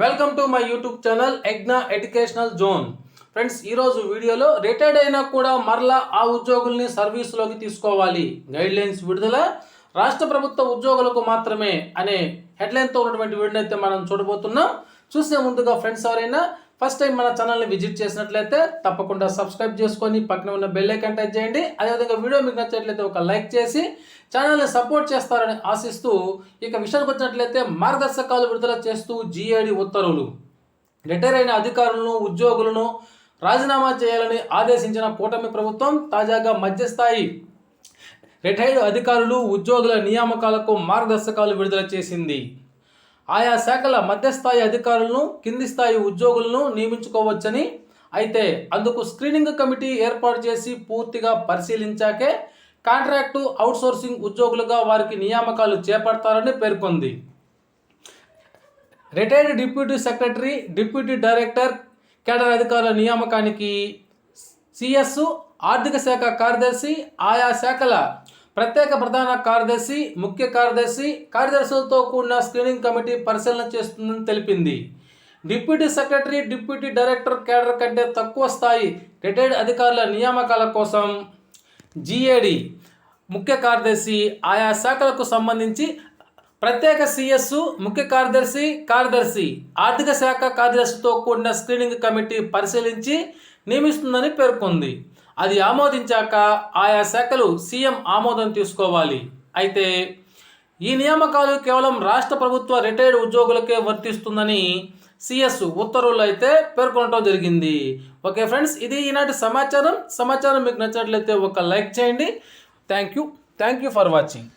Welcome to my YouTube channel ఎగ్నా educational zone friends ఈరోజు వీడియోలో retired అయినా కూడా మరలా ఆ ఉద్యోగుల్ని సర్వీస్లోకి తీసుకోవాలి. గైడ్ లైన్స్ విడుదల రాష్ట్ర ప్రభుత్వ ఉద్యోగులకు మాత్రమే అనే హెడ్లైన్తో ఉన్నటువంటి వీడియోని అయితే మనం చూడబోతున్నాం. చూసే ముందుగా ఫ్రెండ్స్ ఎవరైనా ఫస్ట్ టైం మన ఛానల్ని విజిట్ చేసినట్లయితే తప్పకుండా సబ్స్క్రైబ్ చేసుకొని పక్కన ఉన్న బెల్ ఐకాన్ టచ్ చేయండి. అదేవిధంగా వీడియో మీకు నచ్చినట్లయితే ఒక లైక్ చేసి ఛానల్ని సపోర్ట్ చేస్తారని ఆశిస్తూ ఇక విషయానికి వచ్చినట్లయితే మార్గదర్శకాలు విడుదల చేస్తూ జీఏడి ఉత్తర్వులు. రిటైర్ అయిన అధికారులను ఉద్యోగులను రాజీనామా చేయాలని ఆదేశించిన కూటమి ప్రభుత్వం తాజాగా మధ్యస్థాయి రిటైర్డ్ అధికారులు ఉద్యోగుల నియామకాలకు మార్గదర్శకాలు విడుదల చేసింది. ఆయా శాఖల మధ్యస్థాయి అధికారులను కింది స్థాయి ఉద్యోగులను నియమించుకోవచ్చని అయితే అందుకు స్క్రీనింగ్ కమిటీ ఏర్పాటు చేసి పూర్తిగా పరిశీలించాకే కాంట్రాక్టు అవుట్సోర్సింగ్ ఉద్యోగులుగా వారికి నియామకాలు చేపడతారని పేర్కొంది. Retired deputy secretary deputy director cadre అధికారుల నియామకానికి సిఎస్ ఆర్థిక శాఖ కార్యదర్శి ఆయా శాఖల ప్రత్యేక ప్రధాన కార్యదర్శి ముఖ్య కార్యదర్శి కార్యదర్శులతో కూడిన స్క్రీనింగ్ కమిటీ పరిశీలన చేస్తుందని తెలిపింది. Deputy secretary deputy director cadre కంటే తక్కువ స్థాయి రిటైర్డ్ అధికారుల నియామకాల కోసం జిఏడి ముఖ్య కార్యదర్శి ఆయా శాఖలకు సంబంధించి ప్రత్యేక సిఎస్ ముఖ్య కార్యదర్శి కార్యదర్శి ఆర్థిక శాఖ కార్యదర్శితో కూడిన స్క్రీనింగ్ కమిటీ పరిశీలించి నియమిస్తుందని పేర్కొంది. అది ఆమోదించాక ఆయా శాఖలు సీఎం ఆమోదం తీసుకోవాలి. అయితే ఈ నియామకాలు కేవలం రాష్ట్ర ప్రభుత్వ రిటైర్డ్ ఉద్యోగులకే వర్తిస్తుందని సిఎస్ ఉత్తర్వులు అయితే పేర్కొనడం జరిగింది. ఓకే ఫ్రెండ్స్ ఇది ఈనాటి సమాచారం. సమాచారం మీకు నచ్చినట్లయితే ఒక లైక్ చేయండి. Thank you. Thank you for watching.